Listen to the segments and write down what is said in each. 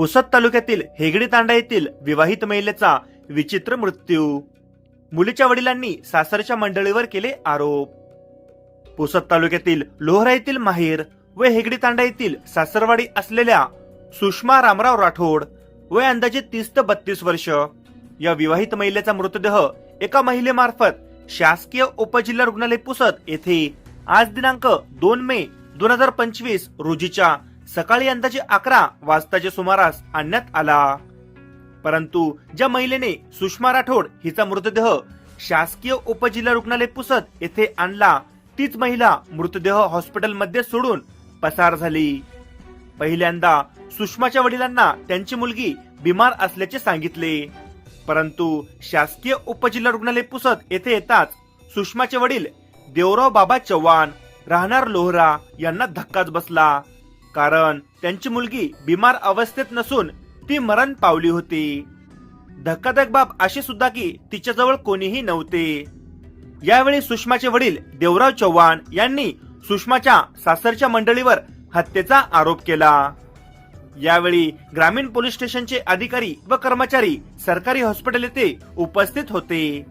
पुसद तालुक्यातील हेगडी तांडा येथील विवाहित महिलेचा विचित्र मृत्यू. मुलीच्या वडिलांनी सासरच्या मंडळीवर केले आरोप. पुसद तालुक्यातील लोहरा येथील माहेर व हेगडी तांडा येथील सासरवाडी असलेल्या सुषमा रामराव राठोड वय अंदाजे तीस ते बत्तीस वर्ष. या विवाहित महिलेचा मृतदेह एका महिलेमार्फत शासकीय उपजिल्हा रुग्णालय पुसद येथे आज दिनांक दोन मे दोन हजार पंचवीस रोजीच्या सकाळी अंदाजे अकरा वाजताच्या सुमारास आणण्यात आला. परंतु ज्या महिलेने सुषमा राठोड हिचा मृतदेह शासकीय उपजिल्हा रुग्णालय पुसत येथे आणला तीच महिला मृतदेह हॉस्पिटलमध्ये सोडून पसार झाली. पहिल्यांदा सुषमाच्या वडिलांना त्यांची मुलगी बिमार असल्याचे सांगितले. परंतु शासकीय उपजिल्हा रुग्णालय पुसत येथे येताच सुषमाचे वडील देवराव बाबा चव्हाण राहणार लोहरा यांना धक्काच बसला. कारण त्यांची मुलगी बिमार अवस्थेत नसून ती मरण पावली होती. धक्कादायक बाब अशी सुद्धा की तिच्याजवळ कोणीही नव्हते. यावेळी सुषमाचे वडील देवराव चव्हाण यांनी सुषमाच्या सासरच्या मंडळीवर हत्येचा आरोप केला. यावेळी ग्रामीण पोलीस स्टेशनचे अधिकारी व कर्मचारी सरकारी हॉस्पिटल येथे उपस्थित होते.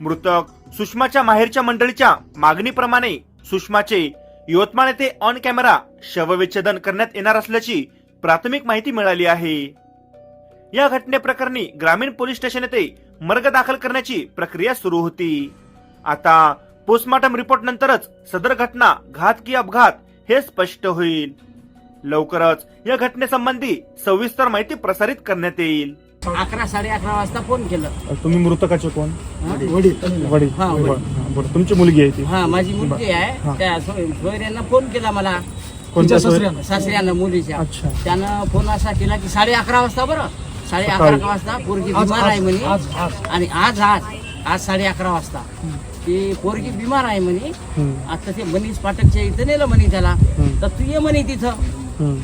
मृतक सुषमाच्या माहेरच्या मंडळीच्या मागणीप्रमाणे सुषमाचे यवतमाळ येथे ऑन कॅमेरा शवविच्छेदन करण्यात येणार असल्याची प्राथमिक माहिती मिळाली आहे. या घटनेप्रकरणी ग्रामीण पोलीस स्टेशन येथे मर्ग दाखल करण्याची प्रक्रिया सुरू होती. आता पोस्टमॉर्टम रिपोर्ट नंतरच सदर घटना घात की अपघात हे स्पष्ट होईल. लवकरच या घटनेसंबंधी सविस्तर माहिती प्रसारित करण्यात येईल. अकरा साडे अकरा वाजता फोन केलं. तुम्ही मृतकाचे कोण? वडील. हा, वडील. बरं, तुमची मुलगी आहे ती? हा माझी मुलगी. आहे. त्या सोय- सोयऱ्यांना फोन केला मला. कोणत्या सोय- सासऱ्यानं मुलीच्या. अच्छा. त्यानं फोन असा केला की साडे अकरा वाजता बरं. साडे अकरा. वाजता पोरगी बिमार आहे म्हणे. आणि आज आज आज साडे अकरा वाजता. ती पोरगी बिमार आहे म्हणे. हम्म, आता ते मनीष पाठकच्या इथं नेलं म्हणे त्याला. हम्म. तर तू ये म्हणे तिथं. हम्म,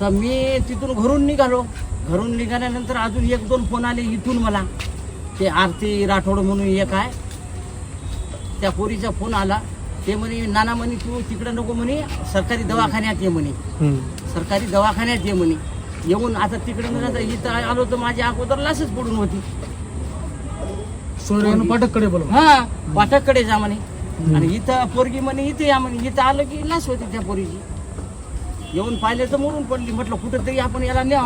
तर मी तिथून घरून निघालो. घरून निघाल्यानंतर अजून एक दोन फोन आले इथून मला. ते आरती राठोड म्हणून एक आहे. त्या पोरीचा फोन आला. ते म्हणे नाना म्हणे तू तिकडे नको म्हणे सरकारी दवाखान्यात ये म्हणे. सरकारी दवाखान्यात ये म्हणे. येऊन आता तिकडे म्हणा इथं आलो तर माझ्या अगोदर लासच पडून होती. पाठककडे बोलव. हा पाठककडे जा म्हणे. आणि इथं पोरगी म्हणे इथे या म्हणे. इथं आलं की लास होती त्या पोरीची. येऊन पाहिले तर मरून पडली. म्हटलं कुठंतरी आपण याला न्या.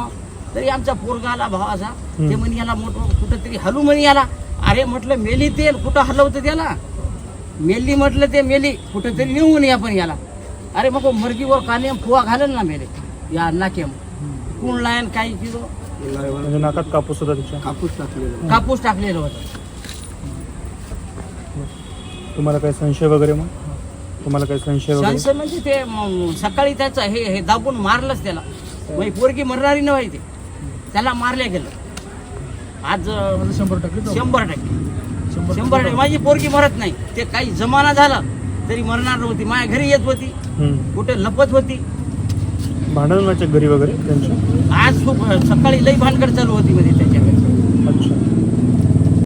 तरी आमचा पोरगा आला भावाचा. ते म्हणे याला मोठं कुठंतरी हलू म्हणे याला. अरे म्हटलं मेली तेल. कुठं हलवतं त्याला? मेली म्हटलं ते मेली कुठंतरी नेऊ म्हणे आपण याला. अरे मग मर्गीवर काने फुवा घालेल ना मेले. या नाकेम कोण लायन काही किलो? म्हणजे नाकात कापूस होता तिच्या. कापूस टाकलेला कापूस टाकलेलं होतं. तुम्हाला काही संशय वगैरे मग? तुम्हाला काही संशय वगैरे? संशय म्हणजे ते म, सकाळी त्याचं हे हे दाबून मारलंच त्याला. मग पोरगी मरणारी नव्हे ते. त्याला मारल्या गेलं. आज अं, शंभर टक्के. शंभर टक्के. शंभर टक्के. माझी पोरगी मरत नाही. ते काही जमाना झाला तरी मरणार नव्हती. माझ्या घरी येत होती. कुठे लपत होती. भांडण घरी वगैरे त्यांची आज खूप सकाळी लई भानगड चालू होती मध्ये त्याच्या